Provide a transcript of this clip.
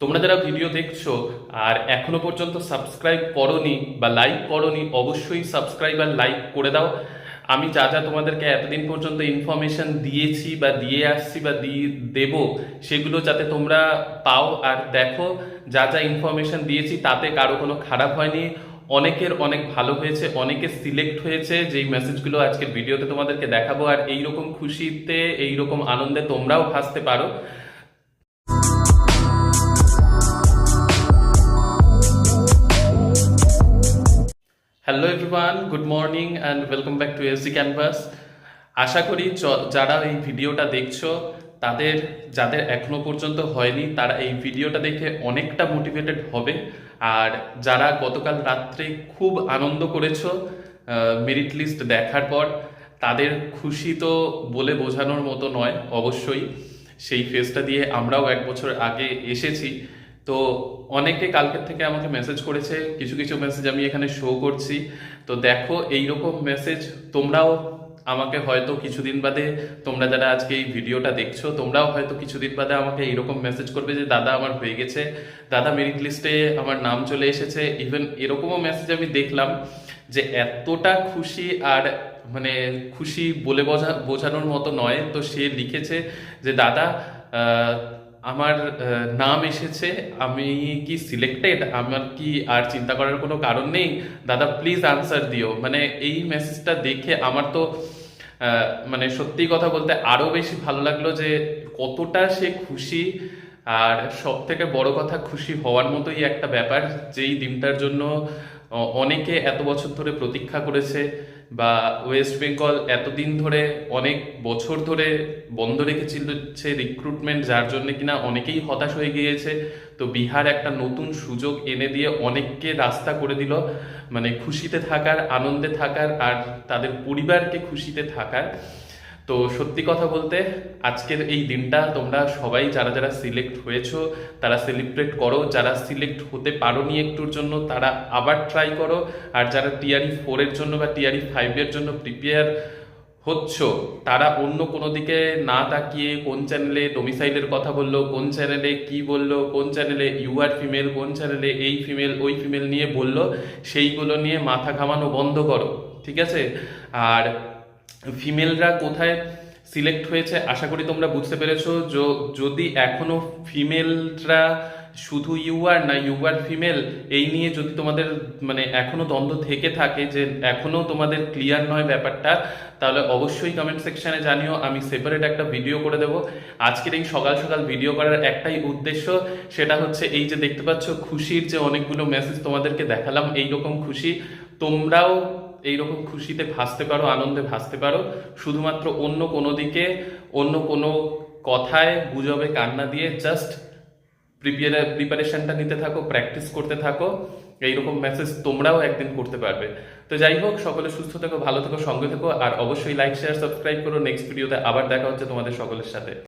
তোমরা যারা ভিডিও দেখছ আর এখনও পর্যন্ত সাবস্ক্রাইব করনি বা লাইক করনি, অবশ্যই সাবস্ক্রাইব আর লাইক করে দাও। আমি যা যা তোমাদেরকে এতদিন পর্যন্ত ইনফরমেশন দিয়েছি বা দিয়ে আসছি বা দিয়ে দেব, সেগুলো যাতে তোমরা পাও আর দেখো। যা যা ইনফরমেশন দিয়েছি তাতে কারও কোনো খারাপ হয়নি। অনেকের অনেক ভালো হয়েছে, অনেকে সিলেক্ট হয়েছে। যেই মেসেজগুলো আজকের ভিডিওতে তোমাদেরকে দেখাবো আর এইরকম খুশিতে, এইরকম আনন্দে তোমরাও ভাসতে পারো। Hello everyone good morning and welcome back to AC canvas আশা করি যারা এই ভিডিওটা দেখছ, তাদের, যাদের এখনও পর্যন্ত হয়নি, তারা এই ভিডিওটা দেখে অনেকটা মোটিভেটেড হবে। আর যারা গতকাল রাত্রে খুব আনন্দ করেছ মেরিট লিস্ট দেখার পর, তাদের খুশি তো বলে বোঝানোর মতো নয়, অবশ্যই। সেই ফেজটা দিয়ে আমরাও এক বছর আগে এসেছি। তো অনেকে কালকের থেকে আমাকে মেসেজ করেছে, কিছু কিছু মেসেজ আমি এখানে শো করছি। তো দেখো, এইরকম মেসেজ তোমরাও আমাকে হয়তো কিছুদিন বাদে, তোমরা যারা আজকে এই ভিডিওটা দেখছ, তোমরাও হয়তো কিছুদিন বাদে আমাকে এইরকম মেসেজ করবে যে, দাদা, আমার হয়ে গেছে। দাদা মেরিট লিস্টে আমার নাম চলে এসেছে। ইভেন এরকমও মেসেজ আমি দেখলাম যে, এতটা খুশি আর মানে খুশি বলে বোঝা, বোঝানোর মতো নয়। তো সে লিখেছে যে, দাদা আমার নাম এসেছে। আমি কি সিলেক্টেড আমার কি আর চিন্তা করার কোনো কারণ নেই? দাদা প্লিজ আনসার দিও। মানে এই মেসেজটা দেখে আমার তো মানে সত্যি কথা বলতে আরও বেশি ভালো লাগল যে কতটা সে খুশি আর সব থেকে বড় কথা খুশি হওয়ার মতোই একটা ব্যাপার যেই দিনটার জন্য অনেকে এত বছর ধরে প্রতীক্ষা করেছে। বা ওয়েস্ট বেঙ্গল এতদিন ধরে, অনেক বছর ধরে বন্ধ রেখেছিল হচ্ছে রিক্রুটমেন্ট যার জন্য কিনা অনেকেই হতাশ হয়ে গিয়েছে। তো বিহার একটা নতুন সুযোগ এনে দিয়ে অনেককে রাস্তা করে দিল। মানে খুশিতে থাকার, আনন্দে থাকার আর তাদের পরিবারকে খুশিতে থাকার। তো সত্যি কথা বলতে আজকের এই দিনটা তোমরা সবাই যারা যারা সিলেক্ট হয়েছো, তারা সেলিব্রেট করো। যারা সিলেক্ট হতে পারো নি একটুর জন্য, তারা আবার ট্রাই করো। আর যারা টিআরই ফোরের জন্য বা টিআরই ফাইভের জন্য প্রিপেয়ার হচ্ছ, তারা অন্য কোনো দিকে না তাকিয়ে কোন চ্যানেলে ডোমিসাইলের কথা বলল, কোন চ্যানেলে কি বলল, কোন চ্যানেলে ইউ আর ফিমেল কোন চ্যানেলে এই ফিমেল ওই ফিমেল নিয়ে বলল, সেইগুলো নিয়ে মাথা ঘামানো বন্ধ করো, ঠিক আছে? আর ফিমেলরা কোথায় সিলেক্ট হয়েছে, আশা করি তোমরা বুঝতে পেরেছ। যদি এখনও ফিমেলরা শুধু ইউআর না ইউআর ফিমেল এই নিয়ে যদি তোমাদের মানে এখনও দ্বন্দ্ব থেকে থাকে যে এখনও তোমাদের ক্লিয়ার নয় ব্যাপারটা, তাহলে অবশ্যই কমেন্ট সেকশনে জানিও, আমি সেপারেট একটা ভিডিও করে দেবো। আজকের এই সকাল সকাল ভিডিও করার একটাই উদ্দেশ্য, সেটা হচ্ছে এই যে দেখতে পাচ্ছ, খুশির যে অনেকগুলো মেসেজ তোমাদেরকে দেখালাম, এইরকম খুশি। তোমরাও এইরকম খুশিতে ভাসতে পারো, আনন্দে ভাসতে পারো। শুধুমাত্র অন্য কোনো দিকে, অন্য কোনো কথায় গুজবে কান্না দিয়ে জাস্ট প্রিপারেশনটা নিতে থাকো প্র্যাকটিস করতে থাকো। এইরকম মেসেজ তোমরাও একদিন করতে পারবে। তো যাই হোক, সকলে সুস্থ থেকো, ভালো থেকো, সঙ্গে থেকো, আর অবশ্যই লাইক শেয়ার সাবস্ক্রাইব করো। নেক্সট ভিডিওতে আবার দেখা হচ্ছে তোমাদের সকলের সাথে।